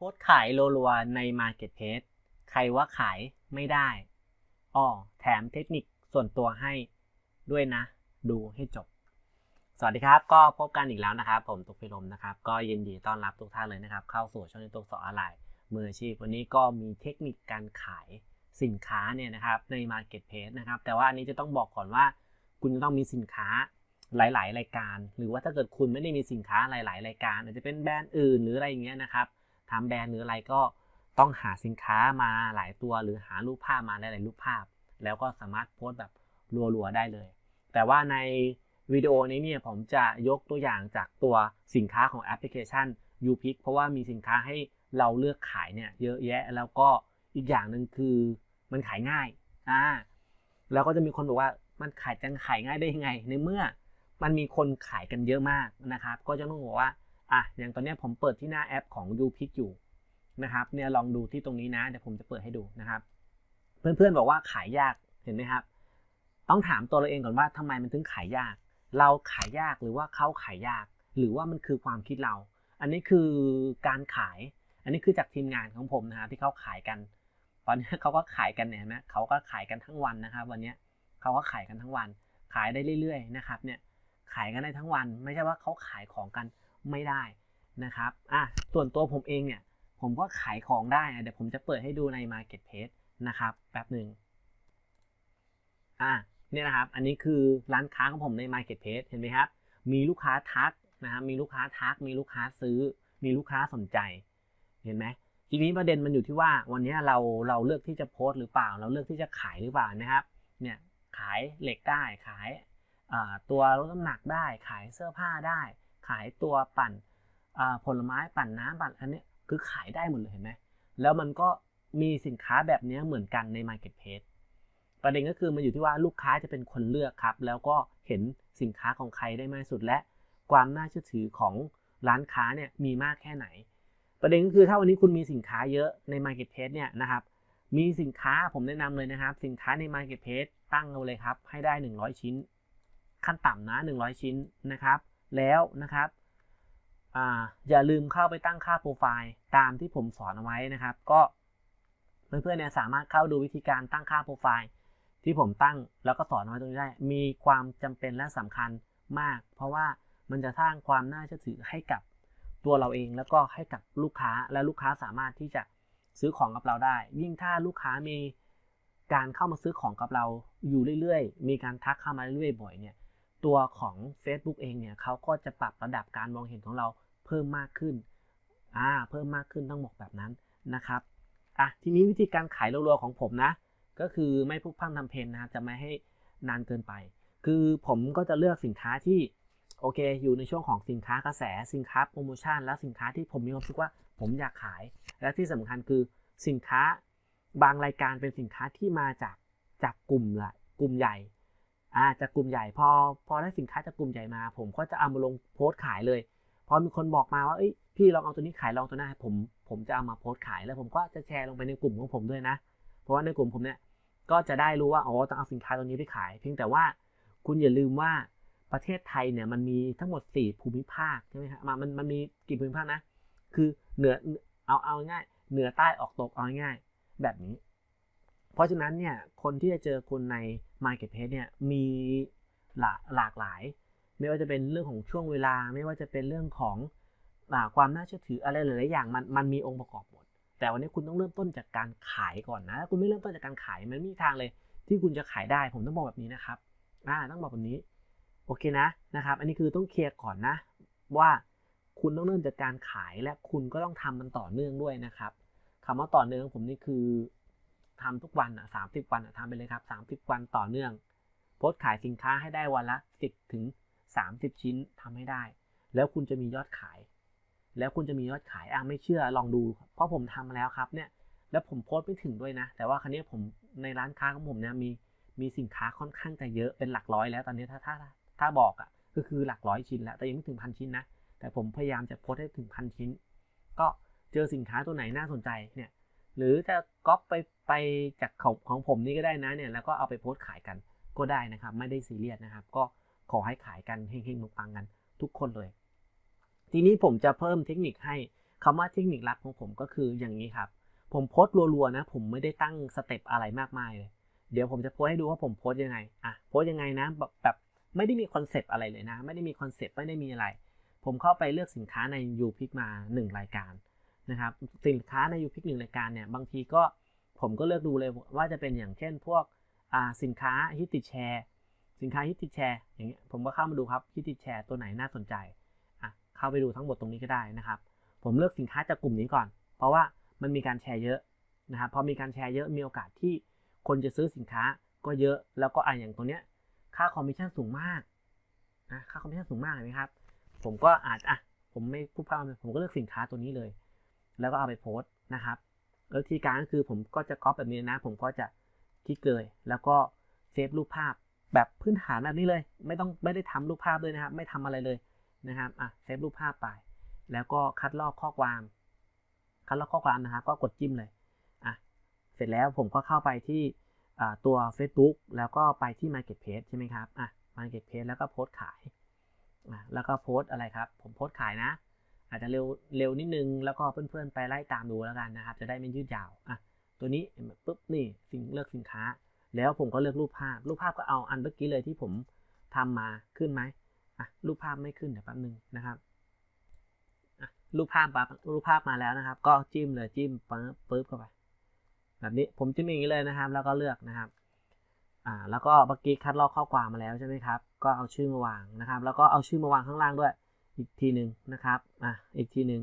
โพสขายรัวใน Marketplace ใครว่าขายไม่ได้อ้อแถมเทคนิคส่วนตัวให้ด้วยนะ ดูให้จบ สวัสดีครับ ก็พบกันอีกแล้วนะครับ ผมตุกพิรมนะครับ ก็ยินดีต้อนรับทุกท่านเลยนะครับ เข้าสู่ช่องยูทูบสอนอะไรมืออาชีพ วันนี้ก็มีเทคนิคการขายสินค้าเนี่ยนะครับใน Marketplace นะครับ แต่ว่าอันนี้จะต้องบอกก่อนว่า คุณจะต้องมีสินค้าหลาย ๆ รายการ หรือว่าถ้าเกิดคุณไม่ได้มีสินค้าหลาย ๆ รายการ อาจจะเป็นแบรนด์อื่นหรืออะไรอย่างเงี้ยนะครับ ทำแบรนด์หรืออะไรก็ต้องหาสินค้ามาหลายตัว หรือหารูปภาพมาหลายๆรูปภาพ แล้วก็สามารถโพสต์แบบรัวๆได้เลย แต่ว่าในวิดีโอนี้เนี่ยผมจะยกตัวอย่างจากตัวสินค้าของแอปพลิเคชัน u p i c เพราะว่ามีสินค้าให้เราเลือกขายเนี่ยเยอะแยะแล้วก็อีกอย่างหนึ่งคือมันขายง่ายอ่าแล้วก็จะมีคนบอกว่ามันขายจังขายง่ายได้ยังไง ในเมื่อมันมีคนขายกันเยอะมากนะครับ ก็จะต้องบอกว่า อะอย่างตอนนี้ผมเปิดที่หน้าแอปของ u p i c อยู่นะครับเนี่ยลองดูที่ตรงนี้นะเดี๋ยวผมจะเปิดให้ดูนะครับ เพื่อนๆบอกว่าขายยากเห็นไหมครับ ต้องถามตัวเราเองก่อนว่าทำไมมันถึงขายยาก เราขายยากหรือว่าเขาขายยาก หรือว่ามันคือความคิดเรา อันนี้คือการขาย อันนี้คือจากทีมงานของผมนะครับที่เขาขายกัน ตอนนี้เขาก็ขายกันเนี่ยนะเขาก็ขายกันทั้งวันนะครับ วันนี้เขาก็ขายกันทั้งวัน ขายได้เรื่อย ๆ นะครับเนี่ยขายกันได้ทั้งวัน ไม่ใช่ว่าเขาขายของกัน ไม่ได้นะครับอะส่วนตัวผมเองเนี่ย ผมก็ขายของได้เดี๋ยวผมจะเปิดให้ดูใน Marketplace นะครับแป๊บหนึ่งอะเนี่ยนะครับ อันนี้คือร้านค้าของผมใน Marketplace เห็นไหมครับ มีลูกค้าทักนะครับมีลูกค้าทัก มีลูกค้าซื้อ มีลูกค้าสนใจ เห็นไหมทีนี้ประเด็นมันอยู่ที่ว่าวันนี้เราเราเลือกที่จะโพสต์หรือเปล่า เราเลือกที่จะขายหรือเปล่านะครับ เนี่ยขายเหล็กได้ขายตัวลดน้ำหนักได้ขายเสื้อผ้าได้ ขายตัวปั่นผลไม้ปั่นน้ำปั่นอันนี้คือขายได้หมดเลยเห็นไหมแล้วมันก็มีสินค้าแบบนี้เหมือนกันใน Marketplace ประเด็นก็คือมันอยู่ที่ว่าลูกค้าจะเป็นคนเลือกครับ แล้วก็เห็นสินค้าของใครได้มากสุดและความน่าเชื่อถือของร้านค้าเนี่ยมีมากแค่ไหน ประเด็นก็คือถ้าวันนี้คุณมีสินค้าเยอะใน Marketplace เนี่ยนะครับมีสินค้าผมแนะนำเลยนะครับ สินค้าใน Marketplace ตั้งเอาเลยครับ ให้ได้ 100 ชิ้น ขั้นต่ำนะ 100 ชิ้นนะครับ แล้วนะครับออย่าลืมเข้าไปตั้งค่าโปรไฟล์ตามที่ผมสอนเอาไว้นะครับ ก็เพื่อนๆเนี่ยสามารถเข้าดูวิธีการตั้งค่าโปรไฟล์ที่ผมตั้งแล้วก็สอนไว้ตรงนี้ได้ มีความจำเป็นและสำคัญมาก เพราะว่ามันจะสร้างความน่าเชื่อถือให้กับตัวเราเอง แล้วก็ให้กับลูกค้าและลูกค้าสามารถที่จะซื้อของกับเราได้ ยิ่งถ้าลูกค้ามีการเข้ามาซื้อของกับเราอยู่เรื่อยๆ มีการทักเข้ามาเรื่อยๆบ่อยเนี่ย ตัวของ Facebook เองเนี่ยเขาก็จะปรับระดับการมองเห็นของเราเพิ่มมากขึ้นอ่าเพิ่มมากขึ้นต้องบอกแบบนั้นนะครับอะทีนี้วิธีการขายรัวๆของผมนะ ก็คือไม่พุกพังทำเพนนะจะไม่ให้นานเกินไป คือผมก็จะเลือกสินค้าที่โอเค อยู่ในช่วงของสินค้ากระแสสินค้าโปรโมชั่นและสินค้าที่ผมมีความรู้สึกว่าผมอยากขาย และที่สำคัญคือสินค้าบางรายการเป็นสินค้าที่มาจากจากกลุ่มละกลุ่มใหญ่ อ่าจากกลุ่มใหญ่พอพอได้สินค้าจากกลุ่มใหญ่มา ผมก็จะเอามาลงโพสต์ขายเลยพอมีคนบอกมาว่าเอ้ยพี่ลองเอาตัวนี้ขายลองตัวนั้นผมผมจะเอามาโพสต์ขายแล้วผมก็จะแชร์ลงไปในกลุ่มของผมด้วยนะ เพราะว่าในกลุ่มผมเนี่ยก็จะได้รู้ว่าอ๋อต้องเอาสินค้าตัวนี้ไปขาย เพียงแต่ว่าคุณอย่าลืมว่าประเทศไทยเนี่ยมันมีทั้งหมด 4 ภูมิภาคใช่ไหมครับมันมันมีกี่ภูมิภาคนะ คือเหนือเอาเอาง่ายเหนือใต้ออกตกเอาง่ายแบบนี้ เพราะฉะนั้นเนี่ยคนที่จะเจอคุณใน Marketplace เนี่ยมีหลาหลากหลาย ไม่ว่าจะเป็นเรื่องของช่วงเวลา ไม่ว่าจะเป็นเรื่องของความน่าเชื่อถืออะไรหลายๆอย่างมันมันมีองค์ประกอบหมด แต่วันนี้คุณต้องเริ่มต้นจากการขายก่อนนะถ้าคุณไม่เริ่มต้นจากการขายมันไม่มีทางเลย ที่คุณจะขายได้ผมต้องบอกแบบนี้นะครับอ่าต้องบอกแบบนี้โอเคนะนะครับ อันนี้คือต้องเคลียร์ก่อนนะ ว่าคุณต้องเริ่มจากการขายและคุณก็ต้องทำมันต่อเนื่องด้วยนะครับคำว่าต่อเนื่องผมนี่คือ ทำทุกวันอะสามสิบวันอะทำไปเลยครับสามสิบวันต่อเนื่อง โพสต์ขายสินค้าให้ได้วันละสิบถึงสามสิบชิ้นทำให้ได้ แล้วคุณจะมียอดขาย แล้วคุณจะมียอดขายอะไม่เชื่อลองดู เพราะผมทำมาแล้วครับเนี่ย แล้วผมโพสต์ไม่ถึงด้วยนะ แต่ว่าครั้นี้ผมในร้านค้าของผมเนี่ยมีมีสินค้าค่อนข้างจะเยอะเป็นหลักร้อยแล้วตอนนี้ถ้าถ้าถ้าบอกอะก็คือหลักร้อยชิ้นแล้วแต่ยังไม่ถึงพันชิ้นนะแต่ผมพยายามจะโพสให้ถึงพันชิ้น ก็เจอสินค้าตัวไหนน่าสนใจเนี่ย หรือจะก๊อปไปไปจากของของผมนี่ก็ได้นะเนี่ยแล้วก็เอาไปโพสต์ขายกันก็ได้นะครับ ไม่ได้ซีเรียสนะครับ ก็ขอให้ขายกันเฮงๆปังๆกันทุกคนเลย ทีนี้ผมจะเพิ่มเทคนิคให้คำว่าเทคนิคลับของผมก็คืออย่างนี้ครับ ผมโพสต์รัวๆนะ ผมไม่ได้ตั้งสเต็ปอะไรมากมายเลยเดี๋ยวผมจะโพสให้ดูว่าผมโพสยังไงอะโพสยังไงนะแบบแบบไม่ได้มีคอนเซปต์อะไรเลยนะ ไม่ได้มีคอนเซปต์ไม่ได้มีอะไร ผมเข้าไปเลือกสินค้าใน u p i c มา 1 รายการ นะครับสินค้าใน u p i c 1รายการเนี่ยบางทีก็ผมก็เลือกดูเลยว่าจะเป็นอย่างเช่น พวกสินค้าฮิตติดแชร์ สินค้าฮิตติดแชร์อย่างเงี้ยผมก็เข้ามาดูครับฮิตติดแชร์ตัวไหนน่าสนใจอะเข้าไปดูทั้งหมดตรงนี้ก็ได้นะครับ ผมเลือกสินค้าจากกลุ่มนี้ก่อน เพราะว่ามันมีการแชร์เยอะนะครับพอมีการแชร์เยอะมีโอกาสที่คนจะซื้อสินค้าก็เยอะแล้วก็อ่าอย่างตรงเนี้ยค่าคอมมิชชั่นสูงมากนะค่าคอมมิชชั่นสูงมากเห็นไหมครับ ผมก็อาจอะผมไม่พูดพร่ำผมก็เลือกสินค้าตัวนี้เลย แล้วก็เอาไปโพสต์นะครับแล้วทีการก็คือผมก็จะก๊อปแบบนี้นะ ผมก็จะคลิกเลยแล้วก็เซฟรูปภาพแบบพื้นฐานแบบนี้เลย ไม่ต้องไม่ได้ทำรูปภาพเลยนะครับ ไม่ทำอะไรเลยนะครับอะเซฟรูปภาพไป แล้วก็คัดลอกข้อความ คัดลอกข้อความนะครับ ก็กดจิ้มเลยอะเสร็จแล้วผมก็เข้าไปที่ตัว Facebook แล้วก็ไปที่ Marketplace ใช่ไหมครับอะ Marketplace แล้วก็โพสต์ขายอะแล้วก็โพสต์อะไรครับ ผมโพสต์ขายนะ อาจจะเร็วเร็วนิดนึง แล้วก็เพื่อนๆไปไล่ตามดูแล้วกันนะครับ จะได้ไม่ยืดยาวอะตัวนี้ปุ๊บนี่สิ่งเลือกสินค้า แล้วผมก็เลือกรูปภาพ รูปภาพก็เอาอันเมื่อกี้เลยที่ผมทำมาขึ้นไหมอะรูปภาพไม่ขึ้นเดี๋ยวแป๊บนึงนะครับอะรูปภาพรูปภาพมาแล้วนะครับ ก็จิ้มเลยจิ้มปึ๊บปึ๊บเข้าไปแบบนี้ผมจิ้มอย่างนี้เลยนะครับ แล้วก็เลือกนะครับอ่าแล้วก็เมื่อกี้คัดลอกข้อความมาแล้วใช่ไหมครับ ก็เอาชื่อมาวางนะครับ แล้วก็เอาชื่อมาวางข้างล่างด้วย อีกทีหนึ่งนะครับอะอีกทีหนึ่ง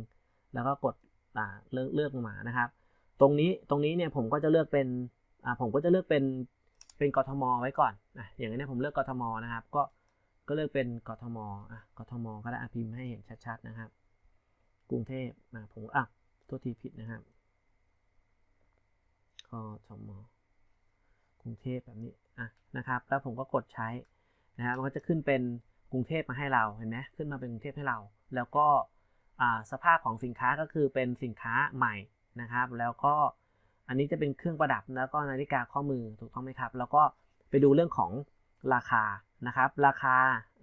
แล้วก็กดอ่าเลือกเลือกมานะครับ ตรงนี้ตรงนี้เนี่ยผมก็จะเลือกเป็นอ่าผมก็จะเลือกเป็นเป็นกทมไว้ก่อนอะอย่างนี้ผมเลือกกทมนะครับ ก็ก็เลือกเป็นกทมอะกทมก็ได้พิมพ์ให้เห็นชัดๆนะครับ กรุงเทพนะผมอะตัวทีผิดนะครับกทมกรุงเทพแบบนี้อะนะครับ แล้วผมก็กดใช้นะครับมันก็จะขึ้นเป็น กรุงเทพมาให้เราเห็นไหมขึ้นมาเป็นกรุงเทพให้เรา แล้วก็สภาพของสินค้าก็คือเป็นสินค้าใหม่นะครับ แล้วก็อันนี้จะเป็นเครื่องประดับแล้วก็นาฬิกาข้อมือถูกต้องไหมครับ แล้วก็ไปดูเรื่องของราคานะครับ ราคา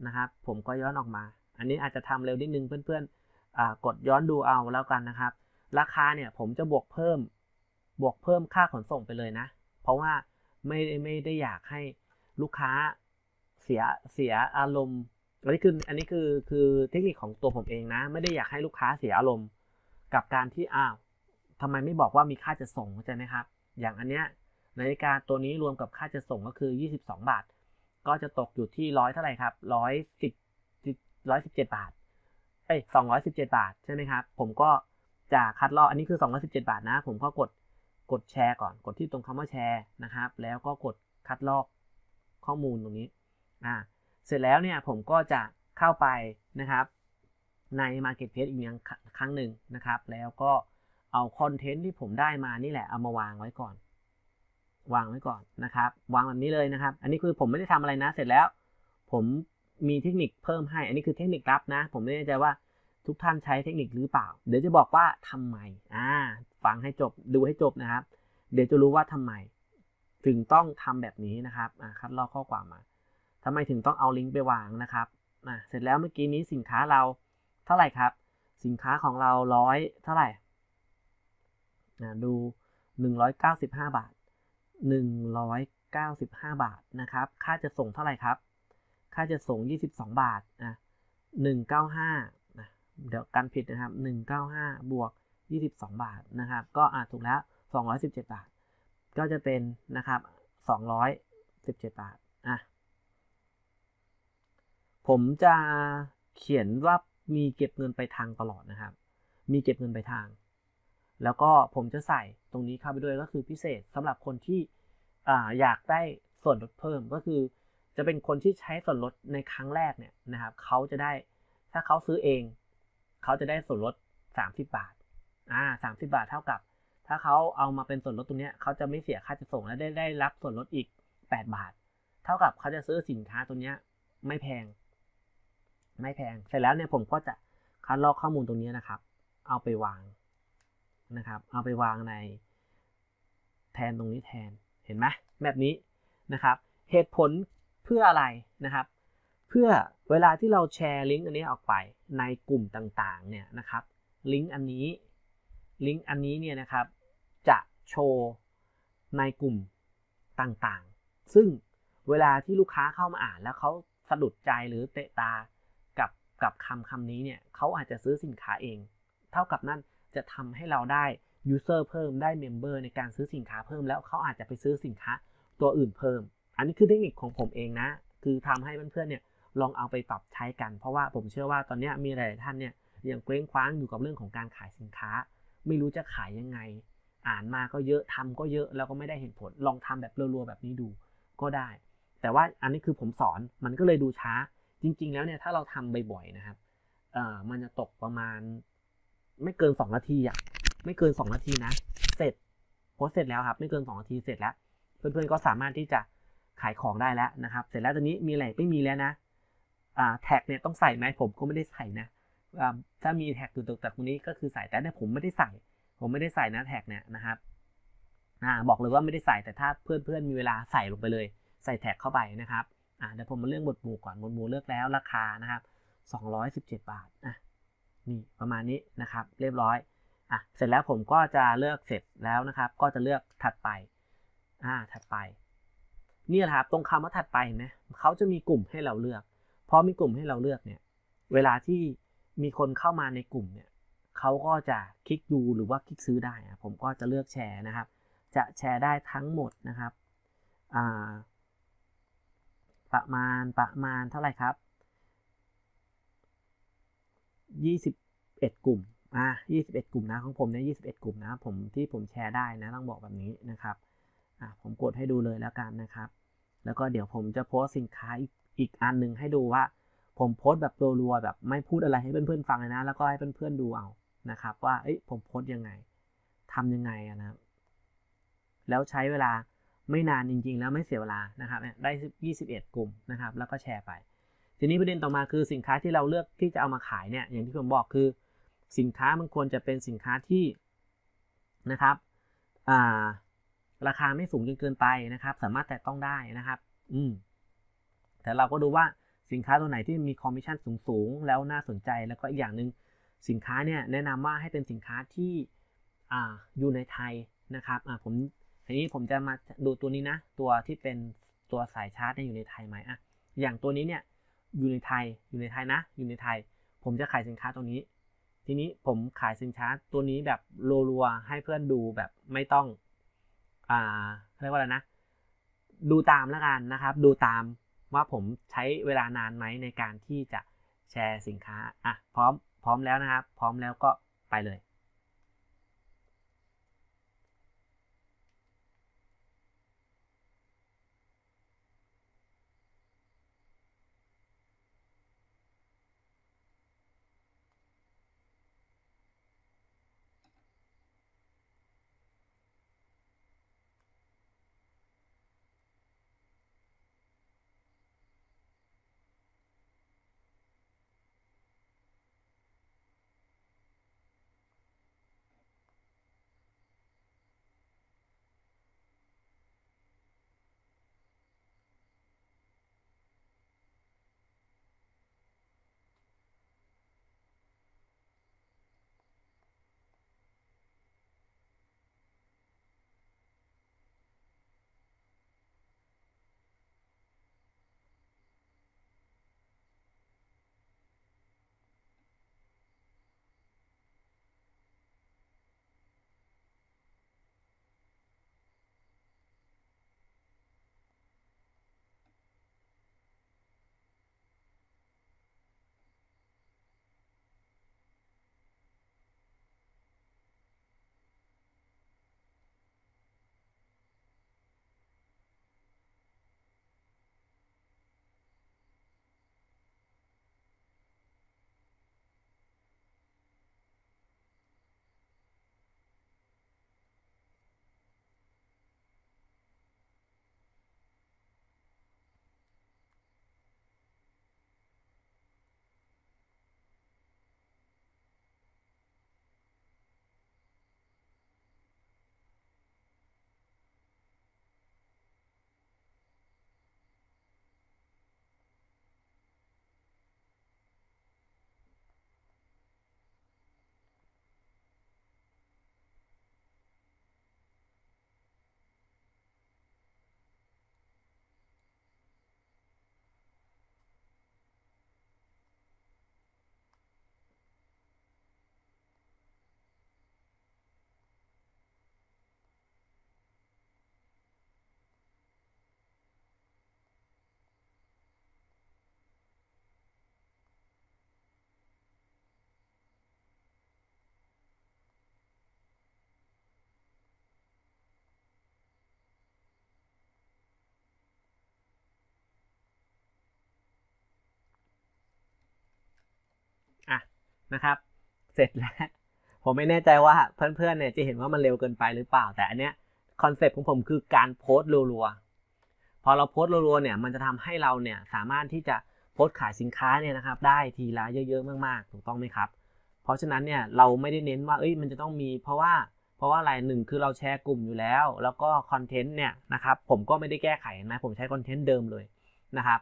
นะครับ ผมก็ย้อนออกมา อันนี้อาจจะทำเร็วนิดนึงเพื่อนๆกดย้อนดูเอาแล้วกันนะครับ ราคาเนี่ยผมจะบวกเพิ่มบวกเพิ่มค่าขนส่งไปเลยนะ เพราะว่าไม่ไม่ได้อยากให้ลูกค้า เสียเสียอารมณ์อันนี้คืออันนี้คือคือเทคนิคของตัวผมเองนะ ไม่ได้อยากให้ลูกค้าเสียอารมณ์ กับการที่อ้าวทำไมไม่บอกว่ามีค่าจะส่งเข้าใจไหมครับ อย่างอันเนี้ยนาฬิกาตัวนี้รวมกับค่าจะส่งก็คือ 22 บาท ก็จะตกอยู่ที่ร้อยเท่าไหร่ครับร้อยสิบร้อยสิบเจ็ดบาทเอ้ยสองร้อยสิบเจ็ดบาทใช่ไหมครับ ผมก็จะคัดลอกอันนี้คือสองร้อยสิบเจ็ดบาทนะ ผมก็กดกดแชร์ก่อน กดที่ตรงคำว่าแชร์นะครับ แล้วก็กดคัดลอกข้อมูลตรงนี้ อ่าเสร็จแล้วเนี่ยผมก็จะเข้าไปนะครับใน Marketplace อีกครั้งหนึ่งนะครับ แล้วก็เอาคอนเทนต์ที่ผมได้มานี่แหละเอามาวางไว้ก่อน วางไว้ก่อนนะครับ วางแบบนี้เลยนะครับ อันนี้คือผมไม่ได้ทำอะไรนะ เสร็จแล้ว ผมมีเทคนิคเพิ่มให้ อันนี้คือเทคนิคลับนะ ผมไม่แน่ใจว่าทุกท่านใช้เทคนิคหรือเปล่า เดี๋ยวจะบอกว่าทำไมอ่าฟังให้จบดูให้จบนะครับ เดี๋ยวจะรู้ว่าทำไม ถึงต้องทำแบบนี้นะครับอ่าคัดลอกข้อความมา ทำไมถึงต้องเอาลิงก์ไปวางนะครับอ่าเสร็จแล้วเมื่อกี้นี้สินค้าเราเท่าไหร่ครับ สินค้าของเราร้อยเท่าไหร่อ่าดู 195 บาท 195 บาทนะครับ ค่าจะส่งเท่าไหร่ครับ ค่าจะส่ง 22 บาทอะ195นะเดี๋ยวกันผิดนะครับ 195 บวก 22 บาทนะครับ ก็อ่าถูกแล้ว 217 บาท ก็จะเป็นนะครับ 217 บาทอะ ผมจะเขียนว่ามีเก็บเงินไปทางตลอดนะครับ มีเก็บเงินไปทาง แล้วก็ผมจะใส่ตรงนี้เข้าไปด้วยก็คือพิเศษสำหรับคนที่ออยากได้ส่วนลดเพิ่มก็คือ จะเป็นคนที่ใช้ส่วนลดในครั้งแรกเนี่ยนะครับเขาจะได้ถ้าเขาซื้อเอง เขาจะได้ส่วนลด 30 บาทอ่าสามสิบาทเท่ากับ ถ้าเขาเอามาเป็นส่วนลดตรงนี้เขาจะไม่เสียค่าจะส่งและได้ได้รับส่วนลดอีก 8 บาท เท่ากับเขาจะซื้อสินค้าตัวนี้ไม่แพง ไม่แพง เสร็จแล้วเนี่ยผมก็จะคัดลอกข้อมูลตรงนี้นะครับ เอาไปวางนะครับ เอาไปวางในแทนตรงนี้แทน เห็นไหมแบบนี้นะครับ เหตุผลเพื่ออะไรนะครับ เพื่อเวลาที่เราแชร์ลิงก์อันนี้ออกไปในกลุ่มต่างๆเนี่ยนะครับ ลิงก์อันนี้ ลิงก์อันนี้เนี่ยนะครับ จะโชว์ในกลุ่มต่างๆ ซึ่งเวลาที่ลูกค้าเข้ามาอ่านแล้วเขาสะดุดใจหรือเตะตา กับคำคำนี้เนี่ยเขาอาจจะซื้อสินค้าเอง เท่ากับนั่นจะทำให้เราได้ user เพิ่มได้ member ในการซื้อสินค้าเพิ่มแล้วเขาอาจจะไปซื้อสินค้าตัวอื่นเพิ่ม อันนี้คือเทคนิคของผมเองนะ คือทำให้เพื่อนๆเนี่ยลองเอาไปปรับใช้กัน เพราะว่าผมเชื่อว่าตอนนี้มีหลายท่านเนี่ยยังเคว้งคว้างอยู่กับเรื่องของการขายสินค้า ไม่รู้จะขายยังไง อ่านมาก็เยอะทำก็เยอะแล้วก็ไม่ได้เห็นผล ลองทำแบบรัวๆแบบนี้ดูก็ได้ แต่ว่าอันนี้คือผมสอนมันก็เลยดูช้า จริงๆแล้วเนี่ยถ้าเราทำบ่อยๆนะครับมันจะตกประมาณไม่เกิน 2 นาทีอะไม่เกิน 2 นาทีนะ เสร็จโพสเสร็จแล้วครับ ไม่เกิน 2 นาทีเสร็จแล้ว เพื่อนๆก็สามารถที่จะขายของได้แล้วนะครับ เสร็จแล้วตอนนี้มีอะไรไม่มีแล้วนะแท็กเนี่ยต้องใส่ไหมผมก็ไม่ได้ใส่นะถ้ามีแท็กอยู่ตรงตรงนี้ก็คือใส่แต่เนี่ยผมไม่ได้ใส่ ผมไม่ได้ใส่นะแท็กเนี่ยนะครับอบอกเลยว่าไม่ได้ใส่แต่ถ้าเพื่อนๆมีเวลาใส่ลงไปเลย ใส่แท็กเข้าไปนะครับ อ่าเดี๋ยวผมมาเรื่องบทหมู่ก่อนบทหมู่เลือกแล้วราคานะครับ217 บาทอะนี่ประมาณนี้นะครับ เรียบร้อยอะเสร็จแล้วผมก็จะเลือกเสร็จแล้วนะครับ ก็จะเลือกถัดไปอ่าถัดไปนี่แหละครับตรงคำว่าถัดไปเห็นไหมเขาจะมีกลุ่มให้เราเลือกพอมีกลุ่มให้เราเลือกเนี่ยเวลาที่มีคนเข้ามาในกลุ่มเนี่ยเขาก็จะคลิกดูหรือว่าคลิกซื้อได้ผมก็จะเลือกแชร์นะครับ จะแชร์ได้ทั้งหมดนะครับอ่า ประมาณประมาณเท่าไหร่ครับ 21 กลุ่มอ่า21 กลุ่มนะของผมเนี่ย21 กลุ่มนะ ผมที่ผมแชร์ได้นะต้องบอกแบบนี้นะครับอ่าผมกดให้ดูเลยแล้วกันนะครับ แล้วก็เดี๋ยวผมจะโพสสินค้าอีกอีกอันหนึ่งให้ดูว่า ผมโพสแบบรัวๆแบบไม่พูดอะไรให้เพื่อนๆฟังเลยนะ แล้วก็ให้เพื่อนๆดูเอานะครับ ว่าเอ้ยผมโพสยังไงทำยังไงนะแล้วใช้เวลา ไม่นานจริง ๆ แล้วไม่เสียเวลานะครับได้ 21 กลุ่มนะครับแล้วก็แชร์ไป ทีนี้ประเด็นต่อมาคือสินค้าที่เราเลือกที่จะเอามาขายเนี่ยอย่างที่ผมบอกคือ สินค้ามันควรจะเป็นสินค้าที่นะครับาราคาไม่สูงจนเกินไปนะครับ สามารถแตะต้องได้นะครับ อืมแต่เราก็ดูว่าสินค้าตัวไหนที่มีคอมมิชชั่นสูงๆแล้วน่าสนใจแล้วก็อีกอย่างหนึ่งสินค้าเนี่ยแนะนำว่าให้เป็นสินค้าที่ออยู่ในไทยนะครับผม ทีนี้ผมจะมาดูตัวนี้นะ ตัวที่เป็นตัวสายชาร์จเนี่ยอยู่ในไทยไหมอะอย่างตัวนี้เนี่ยอยู่ในไทยอยู่ในไทยนะ อยู่ในไทย ผมจะขายสินค้าตัวนี้ ทีนี้ผมขายสินค้าตัวนี้แบบรัวๆให้เพื่อนดูแบบไม่ต้องอ่าเรียกว่าอะไรนะ ดูตามแล้วกันนะครับ ดูตามว่าผมใช้เวลานานไหมในการที่จะแชร์สินค้าอะพร้อมพร้อมแล้วนะครับ พร้อมแล้วก็ไปเลย นะครับ เสร็จแล้ว ผมไม่แน่ใจว่าเพื่อนๆเนี่ยจะเห็นว่ามันเร็วเกินไปหรือเปล่า แต่อันเนี้ยคอนเซปต์ของผมคือการโพสต์รัวๆพอเราโพสต์รัวๆเนี่ยมันจะทำให้เราเนี่ยสามารถที่จะโพสต์ขายสินค้าเนี่ยนะครับ ได้ทีละเยอะๆมากๆถูกต้องไหมครับ เพราะฉะนั้นเนี่ยเราไม่ได้เน้นว่าเอ้ยมันจะต้องมี เพราะว่าเพราะว่าอะไรหนึ่งคือเราแชร์กลุ่มอยู่แล้ว แล้วก็คอนเทนต์เนี่ยนะครับผมก็ไม่ได้แก้ไขนะผมใช้คอนเทนต์เดิมเลยนะครับ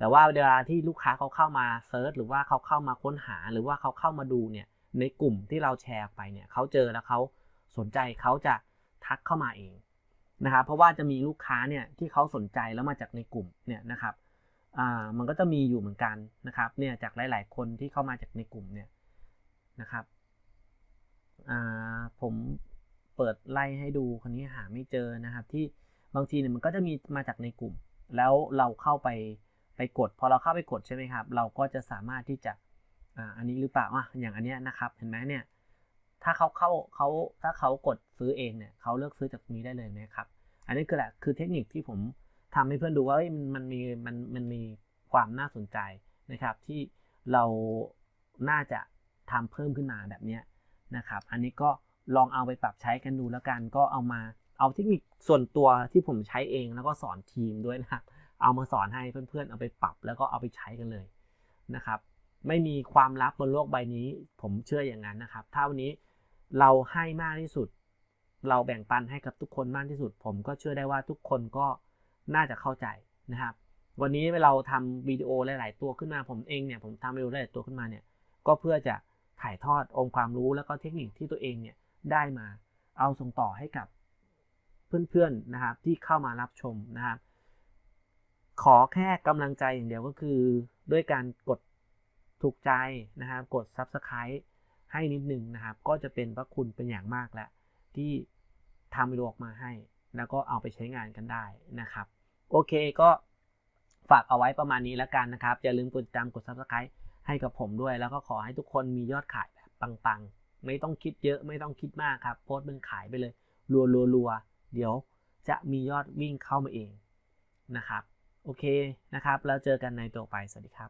แต่ว่าเวลาที่ลูกค้าเขาเข้ามาเซิร์ชหรือว่าเขาเข้ามาค้นหาหรือว่าเขาเข้ามาดูเนี่ยในกลุ่มที่เราแชร์ไปเนี่ยเขาเจอแล้วเขาสนใจเขาจะทักเข้ามาเองนะครับเพราะว่าจะมีลูกค้าเนี่ยที่เขาสนใจแล้วมาจากในกลุ่มเนี่ยนะครับอ่ามันก็จะมีอยู่เหมือนกันนะครับเนี่ยจากหลาย ๆ คนที่เข้ามาจากในกลุ่มเนี่ยนะครับอ่าผมเปิดไล่ให้ดูคนนี้หาไม่เจอนะครับ ที่บางทีเนี่ยมันก็จะมีมาจากในกลุ่ม แล้วเราเข้าไป ไปกด พอเราเข้าไปกดใช่ไหมครับ เราก็จะสามารถที่จะอันนี้หรือเปล่าอะอย่างอันเนี้ยนะครับเห็นไหมเนี่ยถ้าเขาเข้าเขาถ้าเขากดซื้อเองเนี่ยเขาเลือกซื้อจากตรงนี้ได้เลยนะครับ อันนี้คือแหละคือเทคนิคที่ผมทำให้เพื่อนดูว่ามันมีมันมันมีความน่าสนใจนะครับ ที่เราน่าจะทำเพิ่มขึ้นมาแบบเนี้ยนะครับ อันนี้ก็ลองเอาไปปรับใช้กันดูแล้วกันก็เอามาเอาเทคนิคส่วนตัวที่ผมใช้เองแล้วก็สอนทีมด้วยนะครับ เอามาสอนให้เพื่อนๆ เอาไปปรับแล้วก็เอาไปใช้กันเลยนะครับ ไม่มีความลับบนโลกใบนี้ ผมเชื่ออย่างนั้นนะครับ ถ้าวันนี้เราให้มากที่สุด เราแบ่งปันให้กับทุกคนมากที่สุด ผมก็เชื่อได้ว่าทุกคนก็น่าจะเข้าใจนะครับ วันนี้เราทำวิดีโอหลาย ๆ ตัวขึ้นมาผมเองเนี่ยผมทำวิดีโอหลายๆตัวขึ้นมาเนี่ยก็เพื่อจะถ่ายทอดองค์ความรู้แล้วก็เทคนิคที่ตัวเองเนี่ยได้มาเอาส่งต่อให้กับเพื่อนๆนะครับที่เข้ามารับชมนะครับ ขอแค่กำลังใจอย่างเดียวก็คือด้วยการกดถูกใจนะครับกด Subscribe ให้นิดนึงนะครับ ก็จะเป็นพระคุณเป็นอย่างมากแล้วที่ทำวิดีโอออกมาให้ แล้วก็เอาไปใช้งานกันได้นะครับ โอเคก็ฝากเอาไว้ประมาณนี้แล้วกันนะครับ อย่าลืมกดติดตามกด Subscribe ให้กับผมด้วย แล้วก็ขอให้ทุกคนมียอดขายแบบปังๆ ไม่ต้องคิดเยอะไม่ต้องคิดมากครับ โพสต์เป็นขายไปเลยรัวๆเดี๋ยวจะมียอดวิ่งเข้ามาเองนะครับ โอเคนะครับ แล้วเจอกันในตัวไป สวัสดีครับ